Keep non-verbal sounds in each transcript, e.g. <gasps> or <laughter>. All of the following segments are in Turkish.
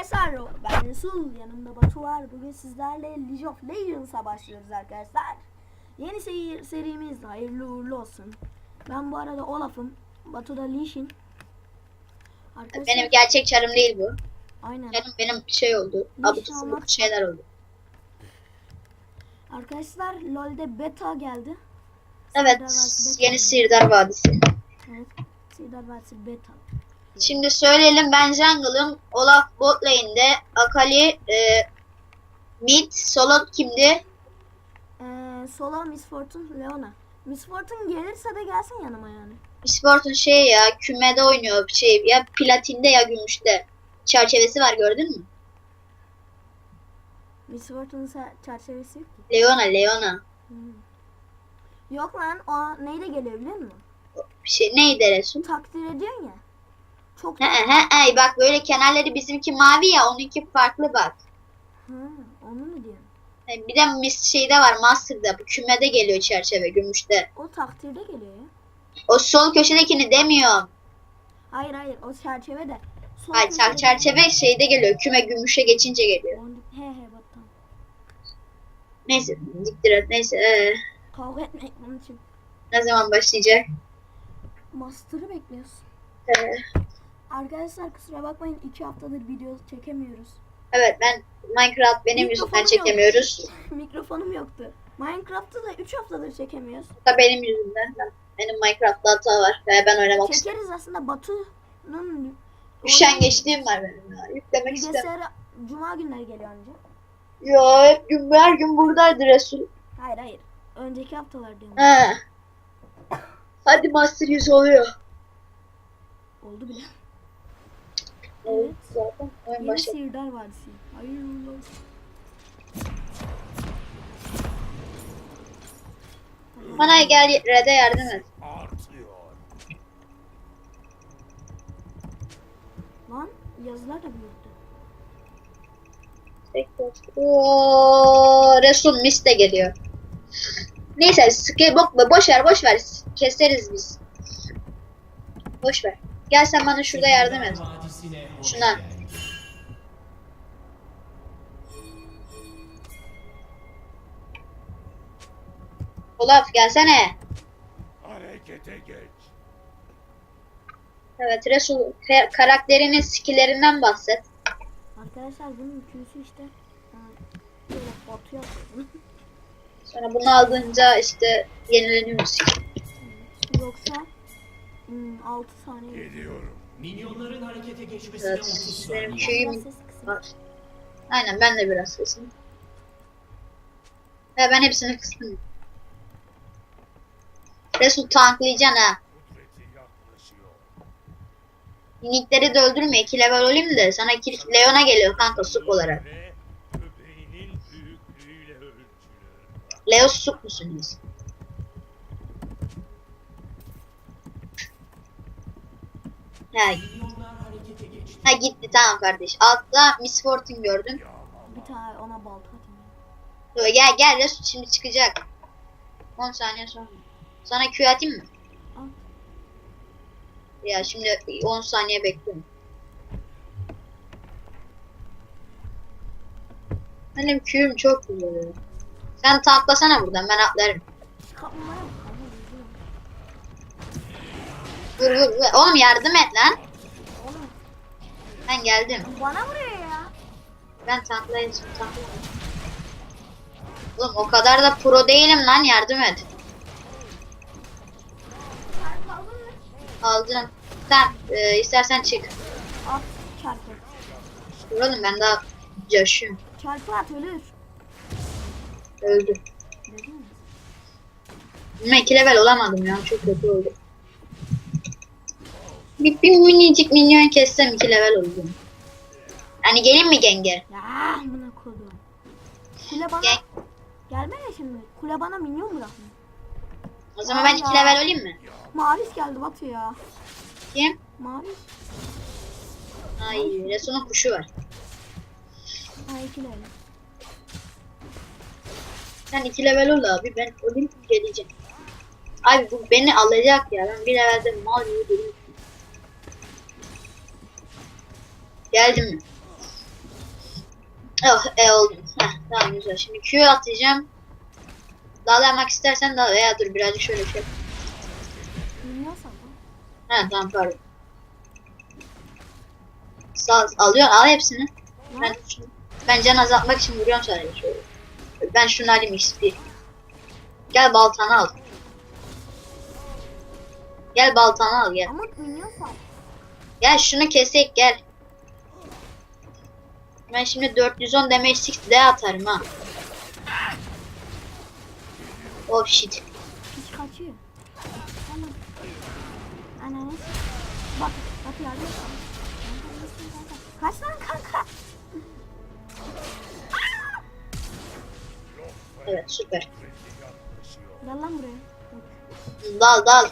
Arkadaşlar ben Resul yanımda Batu var. Bugün sizlerle League of Legends'a başlıyoruz arkadaşlar. Yeni seri, serimiz hayırlı uğurlu olsun. Ben bu arada Olaf'ım. Batu da Lee Sin. Arkadaşlar, Benim gerçek çarım değil bu. Aynen. Canım benim şey oldu. Abuk şeyler oldu. Arkadaşlar LoL'de beta geldi. Evet. Beta Yeni. Sihirdar Vadisi. Evet. Sihirdar Vadisi beta. Şimdi söyleyelim ben jungle'ım. Olaf bot lane'de. Akali e, mid. Solo kimdi? Ee, Solo, Miss Fortune, Leona. Miss Fortune gelirse de gelsin yanıma yani. Sport'un şey ya kümede oynuyor şey ya platinde ya gümüşte. Çerçevesi var gördün mü? Miss Fortune'un çerçevesi yok ki. Leona Leona. Hmm. Yok lan o neyle geliyor biliyor musun? Bir şey neydi Resul? Takdir ediyorsun ya. Çok He he he bak böyle kenarları bizimki mavi ya onunki farklı bak. Ha, onu mu diyorsun? Bir de mis şeyde var Master'da bu kümede geliyor çerçeve gümüşte. O takdirde geliyor ya. O sol köşedekini demiyorum. Hayır hayır o çerçeve de. Sol Ay köşede- çer- çerçeve şeyde geliyor küme gümüşe geçince geliyor. He he bak tamam. Neyse diktir neyse. ee, Kavga etmek bunun için. ne zaman başlayacak? Master'ı bekliyoruz. Ee, Arkadaşlar kusura bakmayın iki haftadır video çekemiyoruz. evet ben Minecraft benim yüzümden Mikrofonum çekemiyoruz. <laughs> Mikrofonum yoktu. Minecraft'ı da 3 haftadır çekemiyoruz. Da benim yüzümden. Ben, benim Minecraft'ta hata var ve ben oynamak istiyorum. Çekeriz aslında Batu'nun Üşengeçliğim var benim ya. Yüklemek. Bilgisayara cuma günleri geliyor önce. Ya hep gün her gün buradaydı Resul. Hayır hayır. Önceki haftalar diyorum. He. Hadi Master 100 oluyor. Oldu bile. Evet. Zaten oyun Yeni başladı. Sihirdar Vadisi. Hayırlı olsun. Bana gel Red'e yardım et. Lan yazılar da büyüktü. Oo, Resul Mis de geliyor. Neyse sıkı bok boş ver boş ver keseriz biz. Boş ver. Gel sen bana şurada yardım et. Şuna. Olaf gelsene. Harekete geç. Evet Resul ka- karakterinin skillerinden bahset. Arkadaşlar bunun Q'su işte. Ha, Böyle botu yapıyor. Sonra bunu aldığınca işte yenileniyor skill. Yoksa hmm, 6 saniye. Geliyorum. Minyonların harekete geçmesine Evet 30 benim saniye. kısın. var. Aynen ben de biraz kısım. Ve ben hepsini kıstım. Resul tanklayacaksın ha. Minikleri de öldürme. 2 level olayım da sana Leon'a geliyor kanka sup olarak. Leo sup musunuz? Geçti. ha gitti tamam kardeş. Altta Miss Fortune gördüm. Bir tane ona balta atayım. Dur, gel gel Resul şimdi çıkacak. 10 saniye sonra. Sana Q atayım mı? Al. Ya şimdi 10 saniye bekliyorum. Benim Q'm çok güzel. Sen tanklasana buradan ben atlarım. Kapmaya mı? Vur vur vur. Oğlum yardım et lan. Oğlum Ben geldim. bana vuruyor ya. Ben tanklayayım şimdi tanklayayım. Oğlum o kadar da pro değilim lan yardım et. Mı? Aldım. Sen e, istersen çık. At çarpı. Dur oğlum ben daha coşuyorum. Çarpı at ölür. Öldü. Dedin mi? Bilmem 2 level olamadım ya çok kötü oldu. Bir, bir minicik minyon kessem 2 level oldum. Hani gelin mi genge? Ya amına koydum. Kule bana Gel. gelmene şimdi. Kule bana minyon bırakmıyor. O zaman ben 2 Allah. level olayım mı? Mavis geldi Batu ya. Kim? Mavis. Ay Resul'un kuşu var. Ha iki level. Sen 2 level ol abi ben olayım geleceğim. Abi bu beni alacak ya ben bir levelde mal gibi duruyorum. Geldim? Oh, e oldu. Heh, tamam güzel. Şimdi Q atacağım. Dal yapmak istersen dal. Veya dur birazcık şöyle şey. Bilmiyorsan. Ha tamam pardon. Sağ, alıyor al hepsini. Ben, ben can azaltmak için vuruyorum sadece şöyle. Ben şunu alayım XP. Gel baltanı al. Gel baltanı al gel. Ama bilmiyorsan. Gel şunu kesek gel. Ben şimdi 410 damage 6 de atarım ha. Oh shit. Hiç kaçıyor. Tamam. Ananı. Bak. Bak yardım. Kaç lan kanka? Evet süper. Gel lan buraya. Dal dal.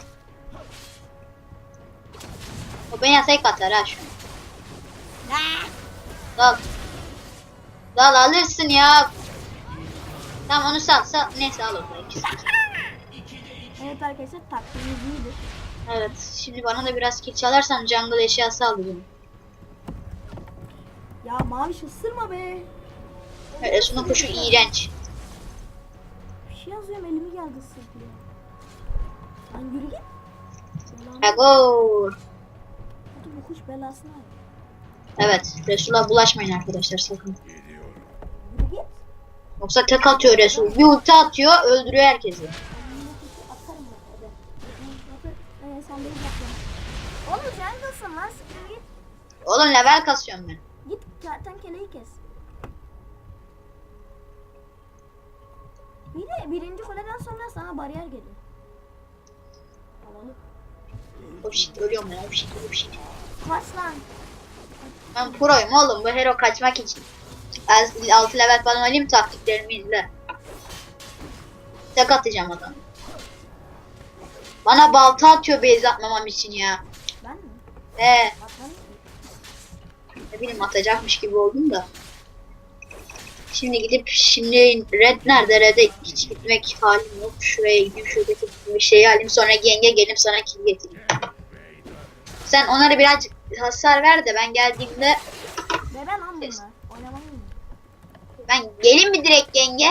O beni tek atar ha şu. Dal. Dal alırsın ya. Tamam onu sal sal. Neyse al onu. Evet arkadaşlar taktiğimiz iyidir. Evet şimdi bana da biraz kill çalarsan jungle eşyası alayım. Ya maviş ısırma be. Evet Esun'un kuşu iğrenç. Bir şey yazıyorum elimi geldi ısırdı ya. Lan yürü git. Ego. Hadi bu kuş belasını al. Evet Resul'a bulaşmayın arkadaşlar sakın. Yoksa tek atıyor Resul. Bir ulti atıyor öldürüyor herkesi. Ee, sen. Oğlum jungle'sın lan git. Oğlum level kasıyorum ben. Git kertenkeleyi kes. Bir de birinci kuleden sonra sana bariyer geliyor. Havalı. Oh shit ölüyorum ya oh shit oh shit. Kaç lan. Ben proyum oğlum bu hero kaçmak için. Az 6 level falan alayım taktiklerimi izle. Tek atacağım adam. Bana balta atıyor base atmamam için ya. Ben mi? He Bakalım. ne bileyim atacakmış gibi oldum da. Şimdi gidip şimdi red nerede? Red'e hiç gitmek halim yok. Şuraya gideyim şuradaki bir şeyi alayım sonra genge gelip sana kill getireyim. Sen onlara birazcık hasar ver de ben geldiğimde Bebe lan bunlar. Ben gelin mi direkt genge?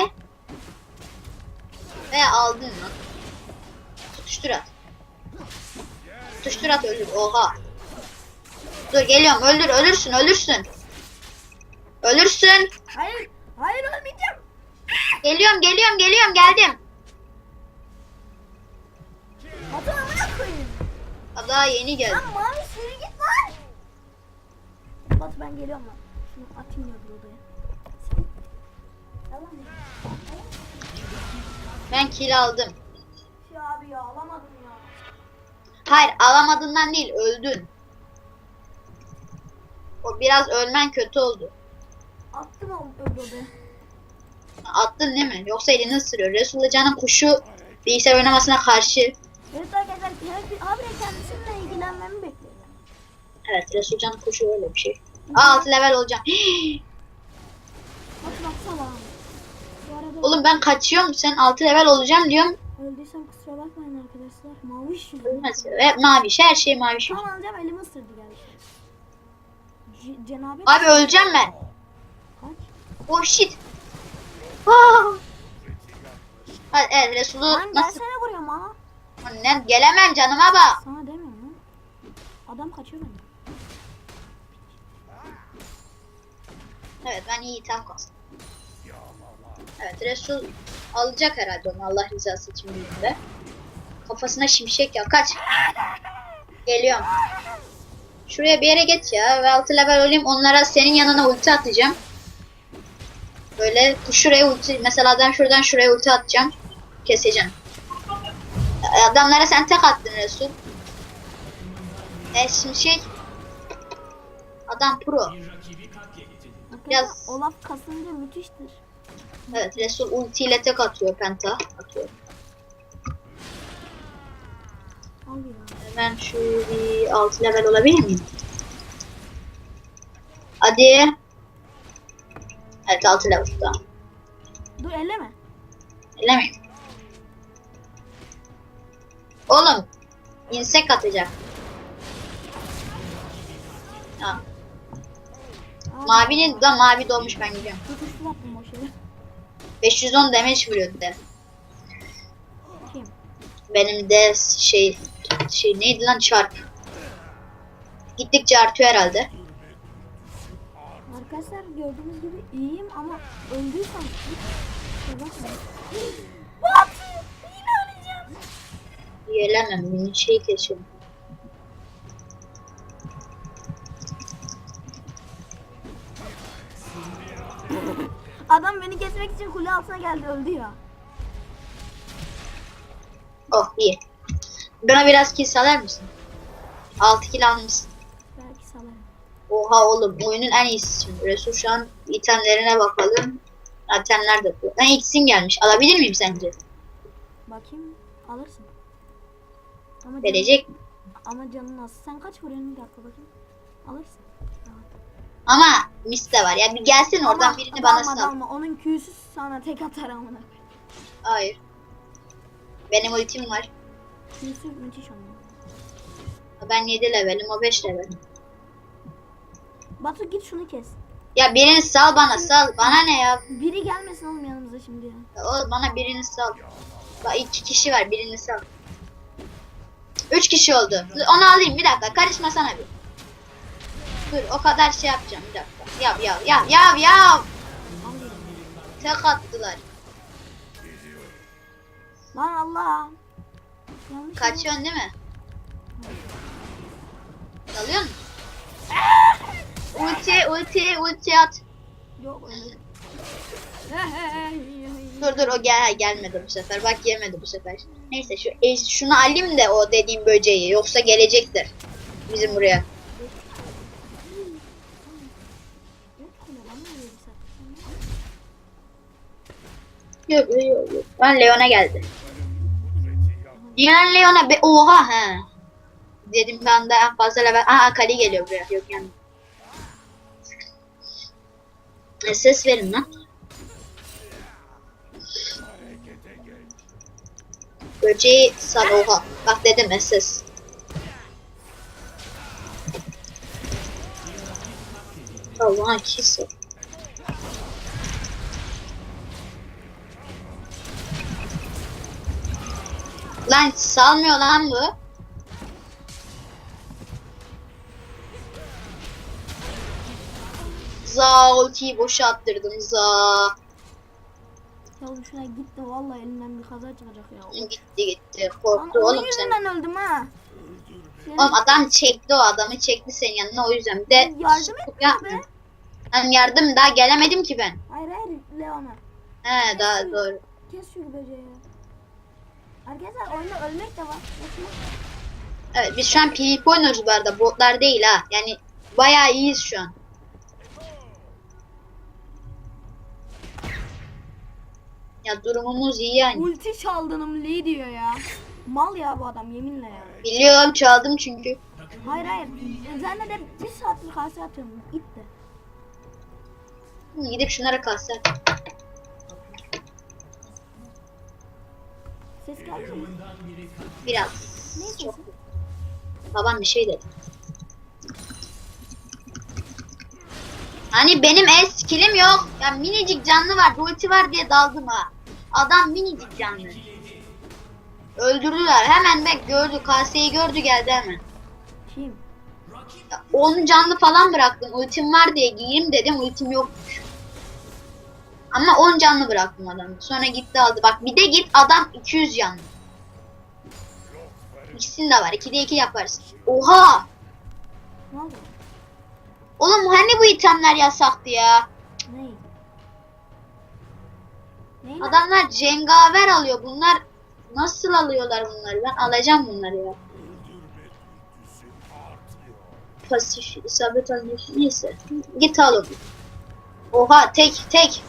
Ve aldın lan. Tutuştur at. Tutuştur at öldür. Oha. Dur geliyorum öldür ölürsün ölürsün. Ölürsün. Hayır. Hayır ölmeyeceğim. Geliyorum geliyorum geliyorum geldim. Batu amına koyayım. Daha yeni geldim. Lan mavi sürü git lan. Batu ben geliyorum lan. Ben kill aldım. Ya abi ya alamadım ya. Hayır alamadığından değil öldün. O biraz ölmen kötü oldu. Attım o odaya. Attın değil mi? Yoksa elini ısırıyor. Resulullah Can'ın kuşu bilgisayar oynamasına karşı. Evet arkadaşlar habire kendisiyle ilgilenmemi bekliyor. Evet Resul Can'ın kuşu öyle bir şey. Aa 6 level olacağım. <gasps> Bak baksana. Oğlum ben kaçıyorum. Sen 6 level olacağım diyorum. öldüysem kusura bakmayın arkadaşlar. Mavi şu. Ölmez. Ve maviş. Her şey maviş. Tam alacağım elimi ısırdı geldi. C- Cenab-ı Abi öleceğim ben. Kaç? Oh shit. Ah. Ha, evet Resul'u Lan nasıl? gelsene buraya ma. Ne, gelemem canıma bak. Sana demiyorum lan. Adam kaçıyor beni. Evet ben iyi tam kastım. Evet Resul alacak herhalde onu Allah rızası için birinde. Kafasına şimşek ya kaç. Geliyorum. Şuraya bir yere geç ya ve 6 level olayım onlara senin yanına ulti atacağım. Böyle şuraya ulti mesela ben şuradan şuraya ulti atacağım. Keseceğim. Adamlara sen tek attın Resul. E şimşek. Adam pro. Biraz- Olaf kasınca müthiştir. Evet Resul ultiyle tek atıyor penta atıyor. Hemen şu bir 6 level olabilir miyim? Hadi. Evet 6 level tamam. Dur elleme. Elemeyin. Oğlum. insek atacak. Tamam. Mavinin da mavi dolmuş ben gidiyorum. Tutuştu yaptım o şeyi. 510 damage vuruyordu de. Kim? Benim de şey şey neydi lan çarp. Gittikçe artıyor herhalde. Arkadaşlar gördüğünüz gibi iyiyim ama öldüysem. What? Yine öleceğim. Yelemem mini şey kesiyorum. Adam beni kesmek için kule altına geldi öldü ya. Oh iyi. Bana biraz kill salar mısın? 6 kill almışsın. Belki salarım. Oha oğlum oyunun en iyisi şimdi. Resul şu an itemlerine bakalım. İtemler de bu. Ben X'in gelmiş. Alabilir miyim sence? Bakayım alırsın. Ama Verecek mi? Ama canın az. Sen kaç vuruyorsun bir dakika bakayım. Alırsın. Ama mis de var. Ya bir gelsin oradan Ama birini bana dalma, sal. dalma. Onun Q'su sana tek atar amına. Hayır. Benim ultim var. Q'su müthiş onun. Ben 7 levelim o 5 level. Batu git şunu kes. Ya birini sal bana sal. Bana ne ya? Biri gelmesin oğlum yanımıza şimdi ya. O bana birini sal. Bak iki kişi var birini sal. Üç kişi oldu. Onu alayım bir dakika. Karışma sana bir. Dur o kadar şey yapacağım bir dakika. Yav yav yav yav yav. Tek attılar. Lan Allah. Yanlış Kaçıyorsun değil mi? Dalıyor musun? <laughs> Ulti ulti ulti at. Yok öyle. <laughs> Dur dur o gel gelmedi bu sefer. Bak yemedi bu sefer. Neyse şu e, şunu alayım da o dediğim böceği yoksa gelecektir bizim buraya. Ben Leon'a geldi. Diğer Leon'a be oha he. Dedim ben de en fazla level. Aa Akali geliyor buraya. Yok yani. E, ses verin lan. Böceği sal oha. Bak dedim SS. Allah'ın ikisi. Lan salmıyor lan bu. Za ultiyi boşa attırdım za. Ya şuna gitti vallahi elinden bir kaza çıkacak ya. Gitti gitti. Korktu onun oğlum sen. yüzünden öldüm ha. Senin- Oğlum adam çekti o adamı çekti senin yanına o yüzden. De Yardım et ya, be. ben yardım daha gelemedim ki ben. Hayır hayır Leon'a. He daha doğru. Kes şu böceği. Arkadaşlar oyunda ölmek de var. Bakın. Evet biz şu an PvP oynuyoruz bu arada botlar değil ha. Yani bayağı iyiyiz şu an. Ya durumumuz iyi yani. Ulti çaldınım Lee diyor ya. Mal ya bu adam yeminle ya. Biliyorum çaldım çünkü. Hayır hayır. Üzerine de bir saatlik kase atıyorum. Gitti. Hı, Gidip şunlara kalsak. Ses geldi mi? Biraz. Neyse. Çok. Babam bir şey dedi. Hani benim el skillim yok. Ya minicik canlı var, ulti var diye daldım ha. Adam minicik canlı. Öldürdüler. Hemen bek gördü. Kaseyi gördü geldi hemen. Kim? Ya, Onun canlı falan bıraktım. Ultim var diye giyeyim dedim. Ultim yokmuş. Ama 10 canlı bıraktım adamı. Sonra gitti aldı. Bak bir de git adam 200 canlı. İkisinde var. 2'de 2 yaparsın. Oha! Ne oldu? Oğlum hani bu itemler yasaktı ya? Ne? Neyi Adamlar cengaver alıyor. Bunlar nasıl alıyorlar bunları? Ben alacağım bunları ya. Pasif isabet alıyorsun. Neyse. Git al onu. Oha tek tek.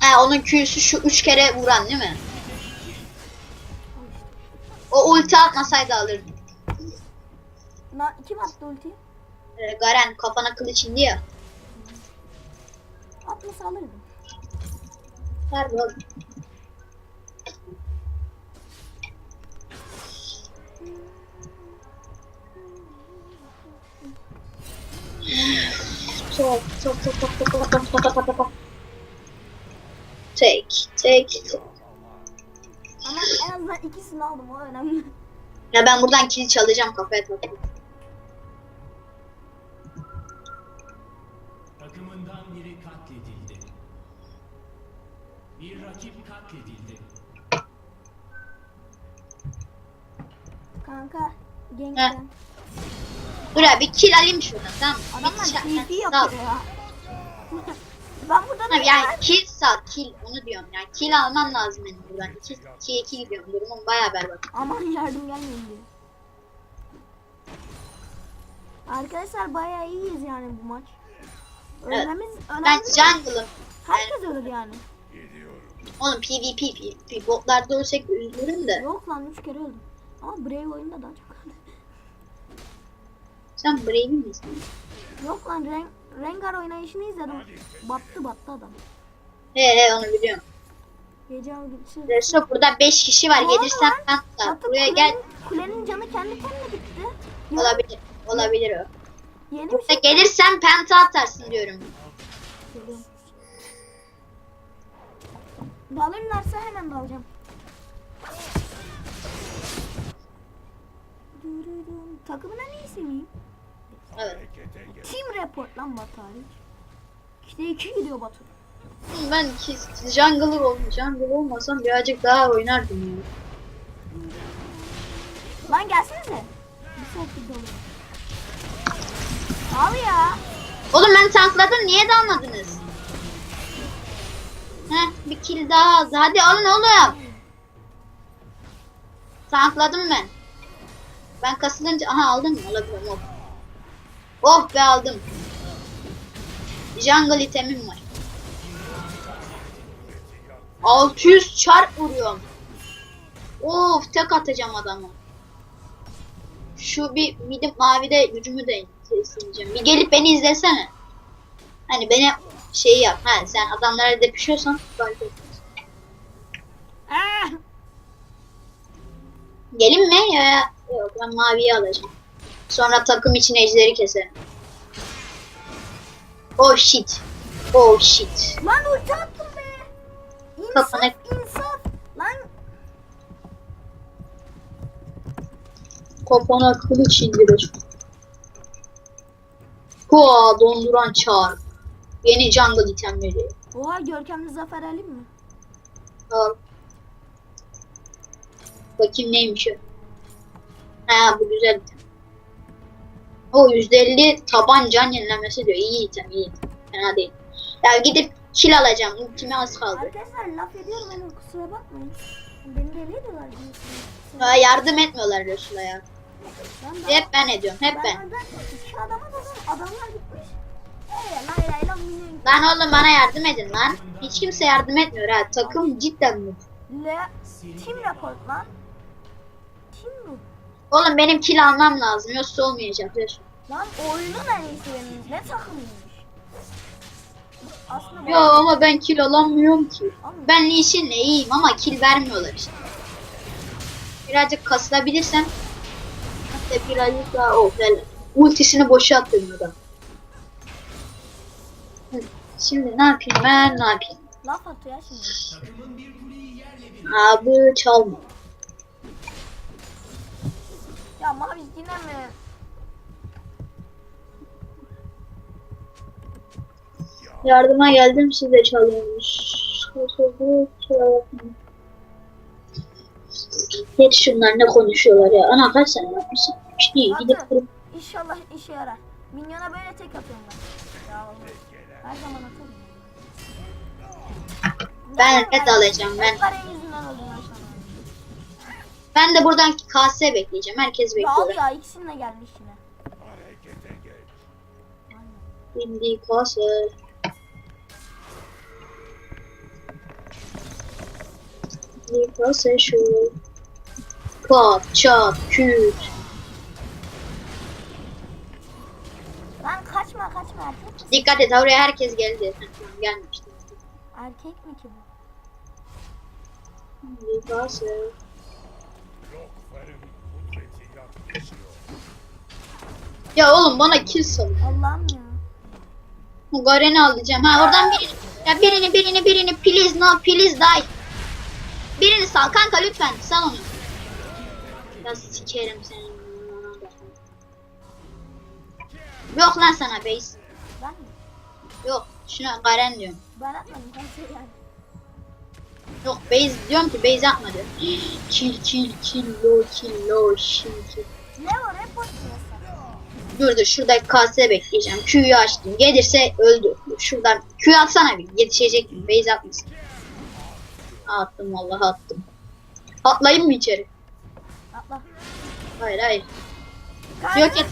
He onun Q'su şu üç kere vuran değil mi? O ulti atmasaydı alırdım. Na, kim attı ultiyi? Ee, Garen kafana kılıç indi ya. Atmasa alırdım. Ver bu. Top top top top top top top top top top Take, take, take. Ama en azından ikisini aldım o önemli. Ya ben buradan kill çalacağım kafaya takıp. Takımından biri katledildi. Bir rakip katledildi. Kanka Genk'ten. Dur abi kill alayım şuradan tamam mı? Adamlar Bir şa- TP sal. yapıyor ya. <laughs> ben buradan Tabii yani kill sal kill onu diyorum yani kill alman lazım benim buradan 2 2 2 gidiyorum durumum baya berbat. Aman yardım gelmeyin diyor. Arkadaşlar bayağı iyiyiz yani bu maç. Evet. Ölmemiz Ben önemli. jungle'ım. Herkes ölür yani. Oğlum PvP PvP botlarda ölsek üzülürüm de. Yok lan 3 kere öldüm. Ama Brave oyunda daha çok öldüm. Sen Brave'i misin? Yok lan Ren Rengar oynayışını izledim. Battı battı adam. He he onu biliyorum. Al gitsin. Resto burada 5 kişi var Ne oldu gelirsen lan? patla. Battı Buraya kulenin, gel. Kulenin canı kendi kendine bitti. Yok, Olabilir. Olabilir o. Yeni bir Burada şey gelirsen penta atarsın diyorum. Geliyorum. Dalırlarsa hemen dalacağım. Dürürüm. Takımın en iyisi miyim? Evet. Team report lan Batu hariç. İşte iki gidiyor Batu. Ben ki jungle ol jungle olmasam birazcık daha oynardım ya. Lan gelsenize. Bir. Al ya. Oğlum ben tankladım niye dalmadınız? Heh bir kill daha az. Hadi alın oğlum. Tankladım ben. Ben kasılınca aha aldım mı? Olabilir oh. Oh be aldım. Jungle itemim var. 600 çarp vuruyorum. Of tek atacağım adamı. Şu bir midim mavide gücümü de sileceğim. Bir gelip beni izlesene. Hani beni şey yap. Ha sen adamlara depişiyorsan fark etmez. Ah! Gelin mi ya? Yok ben maviyi alacağım. Sonra takım için ejderi keserim. Oh shit. Oh shit. Lan. İnsaf, Kafana- insaf. Lan Kafana kılıç indirir. Koa donduran çağır. Yeni jungle itemleri. Oha görkemli zafer alayım mı? Al. Bakayım neymiş o. Ha bu güzel item. O %50 taban can yenilemesi diyor. İyi item iyi item. Fena değil. Ya gidip kill alacağım. Ultime az kaldı. Arkadaşlar laf ediyorum ama kusura bakmayın. Beni deli ediyorlar. Ha, yardım etmiyorlar Resul'a ya. Ben, Hep ben ediyorum. Hep ben ben. orada iki adama dedim adamlar gitmiş. Ee, lay lay lan minyon. Lan oğlum bana yardım edin lan. Hiç kimse yardım etmiyor ha. Takım cidden mi? Le team report lan. Team bu. Oğlum benim kill almam lazım. Yoksa olmayacak Resul. Lan oyunun en iyisi benim. Ne takımıymış. Aslında Ya ama ben kill alamıyorum ki. Ben Lee Sin'le iyiyim ama kill vermiyorlar işte. Birazcık kasılabilirsem hatta birazcık daha oh helal. Ultisini boşa attım adam. Şimdi ne yapayım ben ne yapayım? Laf atıyor ya şimdi. Takımın bir kuleyi yerle bir Abi çalma. Ya Mavi yine mi? Yardıma geldim siz de çalıyormuş. Geç şunlar ne konuşuyorlar ya. Ana kaç sene yapmışsın? Hiç değil. Gidip Hadi. kurup İnşallah işe yarar. Minyona böyle tek atıyorum ben. Ya. Her zaman atarım. Ben red alacağım, ben. Ben de buradan KS bekleyeceğim. Herkes Ya bekliyor. ya ikisinin de gelmiş yine. Şimdi KS. Şu. Pat, çat, küt. Lan kaçma kaçma erkek misin? Dikkat et oraya herkes geldi. Tamam, Gelmişti. Erkek mi ki bu? Kudreti yaklaşıyor. Ya oğlum bana kill salın. Allah'ım ya. Bu Garen'i alacağım. Ha oradan birini. Ya birini birini birini please no please die. Birini sal kanka lütfen sal onu. Ya sikerim seni. Yok lan sana base. Ben mi? Yok şuna Garen diyorum. Ben atmadım. Ben şey yani. Yok base diyorum ki base atmadı. Kill kill kill low kill low kill kill. Ne var? Hep. Dur dur şuradaki kaseye bekleyeceğim. Q'yu açtım. Gelirse öldü. Şuradan Q atsana bir. Yetişecek mi? Base atmasın. Attım vallahi attım. Atlayayım mı içeri? Atla. Hayır hayır. Kanka. Yok et.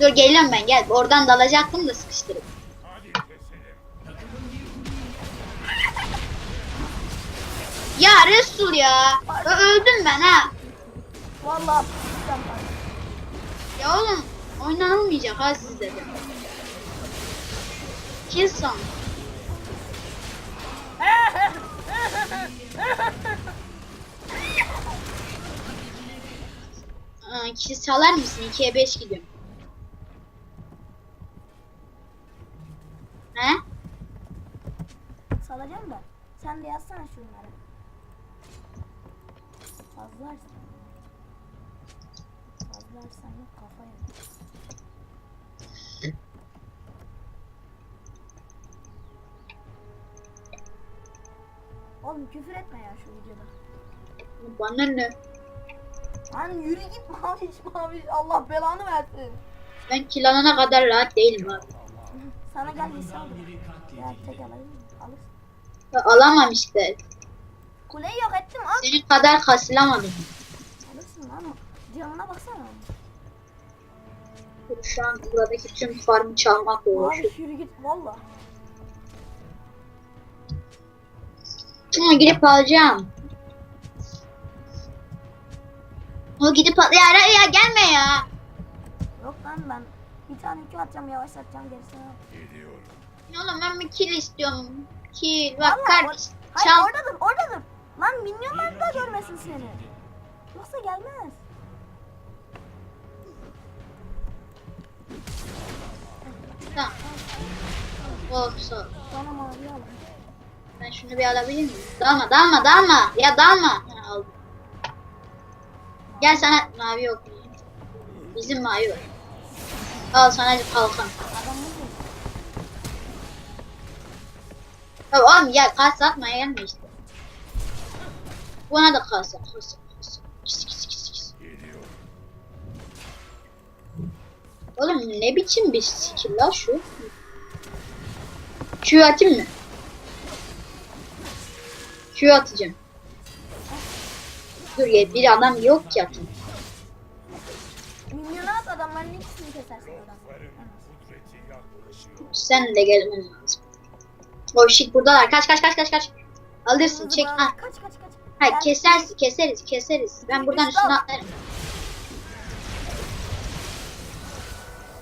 Dur geliyorum ben gel. Oradan dalacaktım da sıkıştırıp. Ya Resul ya. Ö- öldüm ben ha. Vallahi. Ya oğlum oynanılmayacak ha sizde de. Kill son. Aa, çalar mısın? 2'ye 5 gidiyorum. He? Salacağım da. Sen de yazsana şunları. Fazlarsın. Fazlarsan yok kafaya. Oğlum küfür etme ya şu videoda. Bana ne? Lan yürü git <laughs> maviş maviş Allah belanı versin. Ben kill alana kadar rahat değilim abi. Sana gel sal. Biri Ya tek alayım? Alırsın. Ya Alamam işte. Kuleyi yok ettim al. Senin kadar kasılamadım. Alırsın lan. Canına baksana. Şu an buradaki tüm farmı çalmakla uğraşıyorum. Abi yürü git valla. Ama gidip alacağım. O gidip al... Ya, ya, gelme ya. Yok lan ben bir tane Q atacağım yavaşlatacağım gerisini. Geliyorum. Oğlum ben bir kill istiyorum. Kill. Bak Vallahi or- Hayır Çal. orada dur orada dur. Lan minyonlar da görmesin seni. Yoksa gelmez. Tamam. Olsun. Bana mavi al. Ben şunu bir alabilir miyim? Dalma dalma dalma. Ya dalma. Aldım. Gel sana mavi yok. Bizim mavi var. Al sana bir kalkan. Ya oğlum ya kas atmaya gelme işte. Buna da kas at. Kas. Kas. Oğlum ne biçim bir skill la şu? Q atayım mı? Q atacağım. Dur ya bir adam yok ki atayım. Minyona at adamların ikisini kesersin oradan. Sen de gelmen lazım. O shit buradalar. Kaç kaç kaç kaç kaç. Alırsın çek. Kaç Ha. kaç kaç. Ha Gel. keseriz keseriz keseriz. Ben buradan üstüne atlarım.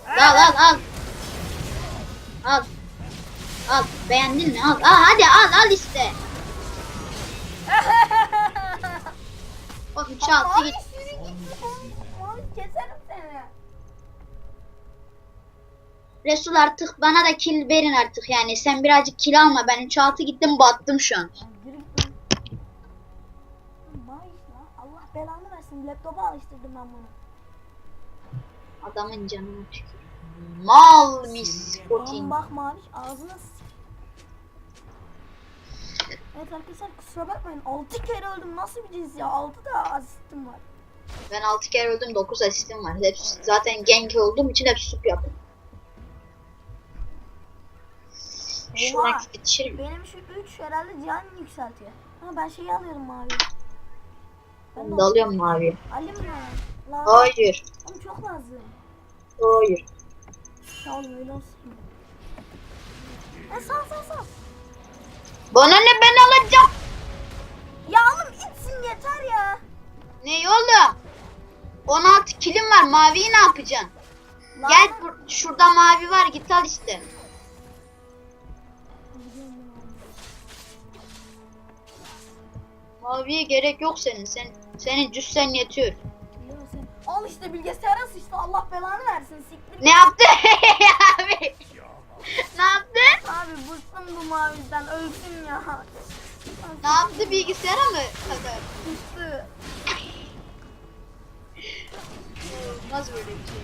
Al al al. Al. Al. Beğendin mi? Al. Al hadi al al işte. O 3 6 Mavi git. Mavi keserim seni. Resul artık bana da kill verin artık yani. Sen birazcık kill alma. Ben 3 6 gittim battım şu an. Lan Yürü git lan. Mavi lan Allah belanı versin. Laptopa alıştırdım ben bunu. Adamın canına tükür. Mal mis Oğlum bak maviş ağzına Evet arkadaşlar kusura bakmayın 6 kere öldüm nasıl cins ya 6 da asistim var. Ben 6 kere öldüm 9 asistim var. Hepsi zaten gank olduğum için hep sup yaptım. Şu mi? Benim şu 3 herhalde can yükseltiyor. Ama ben şeyi alıyorum mavi. Ben de alıyorum mavi. alayım mı? Lazım. Hayır. Oğlum çok lazım. Hayır. Sağ olun öyle olsun. E sağ sağ sağ. Bana ne ben alacağım. Ya oğlum itsin yeter ya. Ne oğlum? 16 kilim var. Maviyi ne yapacaksın? Lan- Gel şurada mavi var git al işte. Maviye gerek yok senin. Sen senin cüssen yetiyor. Al işte bilgisayara sıçtı Allah belanı versin siktir. Ne yaptı <laughs> abi? <laughs> ne yaptı? Abi bıktım bu maviden öldüm ya. Ne yaptı bilgisayara mı kadar? Küstü. Olmaz böyle bir şey.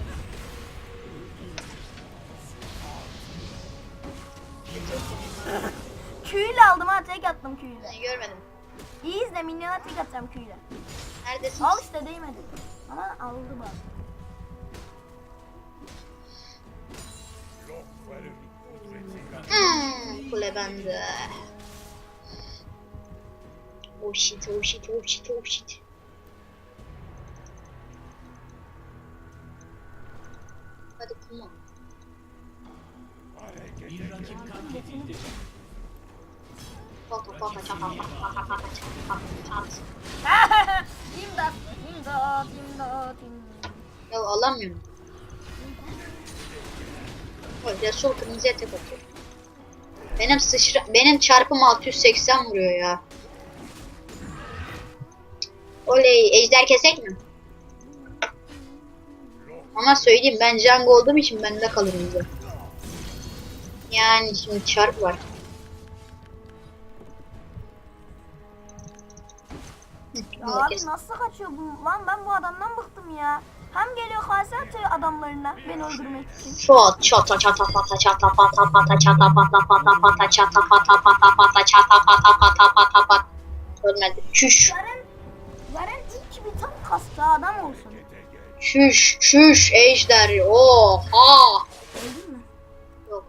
<laughs> Küyle aldım ha tek attım küyle. Ben görmedim. İyi izle minyona tek atacağım küyle. Neredesin? Al işte değmedi. Ama aldı bak. Hmm, kule bende. Oh shit, oh shit, oh shit, oh shit. Hadi kullan. Bir rakip katledildi. İmdat, imdat, imdat, imdat. Ya alamıyorum. Oy ya sol kırmızıya tek atıyor. Benim sıçra benim çarpım 680 vuruyor ya. Oley ejder kesek mi? Ama söyleyeyim ben Django olduğum için bende kalır bize. Yani şimdi çarp var. Abi nasıl kaçıyor bu? Lan ben bu adamdan bıktım ya. Hem geliyor kase atıyor adamlarına beni öldürmek için. Çat çata çata pata çata pata pata çata pata pata pata çata pata pata pata çata pata pata pata pat. Ölmedi. Şuş. Garen, Garen ilk bir tam kastı adam olsun. Şuş. Şuş. Ejder. Oha. Öldün mü? Yok.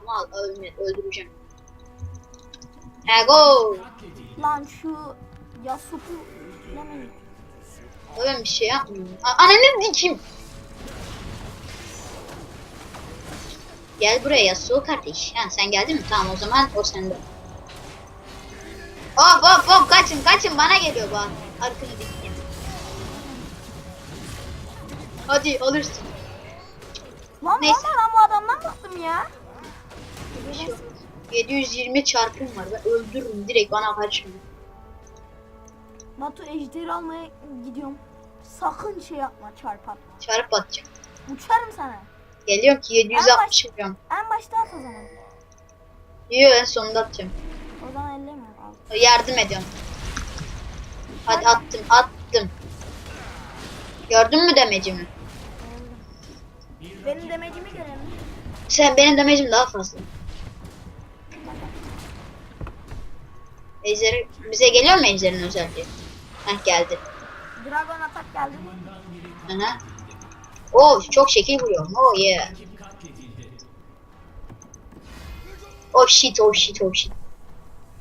Ama ölmedi. Öldüreceğim. Ego. Lan şu Yasuku demeyin. Ben bir şey yapmıyorum. Ananı dikim. Gel buraya Yasuo kardeş. Ha, sen geldin mi? Tamam o zaman o sende. Hop hop hop kaçın kaçın bana geliyor bu an. Arkanı dikeyim. Hadi alırsın. Lan Neyse. valla ben bu adamdan bıktım ya. Bir şey olmaz. 720 çarpım var. Ben öldürürüm direkt bana kaçma. Batu ejderi almaya gidiyorum. Sakın şey yapma çarp atma. Çarp atacağım. Uçarım sana. Geliyorum ki 760 vuruyorum. En başta at o zaman. Yo en sonunda atacağım. O zaman ellemiyorum. Al. Yardım ediyorum. Hadi attım attım. Gördün mü demecimi? Benim demecimi görelim. Sen benim demecim daha fazla. Ejder'i bize geliyor mu Ejder'in özelliği? Heh geldi. Dragon atak geldi. Aha. Oh çok şekil vuruyor. Oh yeah. Oh shit oh shit oh shit.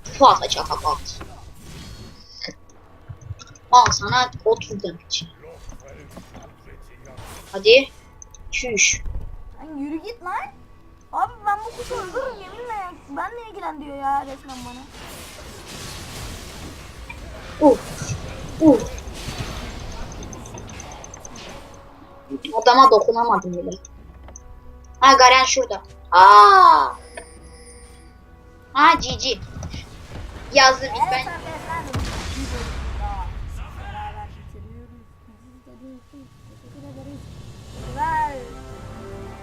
Fazla çaka pat. Al sana otur demek. lokların kudretiyle Hadi. Çüş. Lan yürü git lan. Abi ben bu kuşu öldürürüm yeminle. Benle ilgilen diyor ya resmen bana. Uh. Uh. Adama dokunamadım bile. Ha Garen şurada. Aa. Ha ilk ben. Evet arkadaşlar.